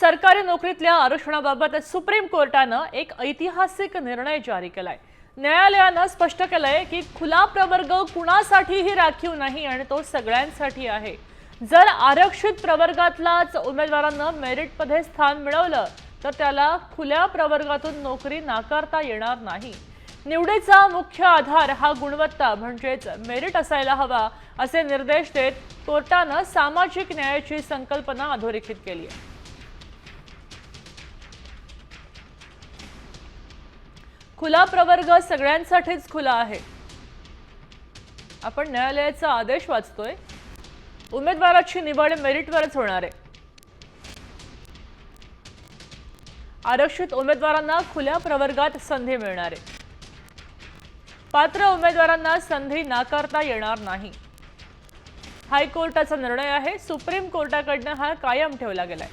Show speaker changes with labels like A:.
A: सरकारी नोकरीतल्या आरक्षणाबाबत सुप्रीम कोर्टानं एक ऐतिहासिक निर्णय जारी केलाय. न्यायालयानं स्पष्ट केलंय की खुला प्रवर्ग कुणासाठीही राखीव नाही आणि तो सगळ्यांसाठी आहे. जर आरक्षित प्रवर्गातलाच उमेदवारांना मेरिटमध्ये स्थान मिळवलं तर त्याला खुल्या प्रवर्गातून नोकरी नाकारता येणार नाही. निवडीचा मुख्य आधार हा गुणवत्ता म्हणजेच मेरिट असायला हवा असे निर्देश देत कोर्टानं सामाजिक न्यायाची संकल्पना अधोरेखित केली आहे. खुला प्रवर्ग सगळ्यांसाठीच खुला आहे. आपण न्यायालयाचा आदेश वाचतोय. उमेदवाराची निवड मेरिटवरच होणार आहे. आरक्षित उमेदवारांना खुल्या प्रवर्गात संधी मिळणार आहे. पात्र उमेदवारांना संधी नाकारता येणार नाही. हायकोर्टाचा निर्णय आहे. सुप्रीम कोर्टाकडनं हा कायम ठेवला गेलाय.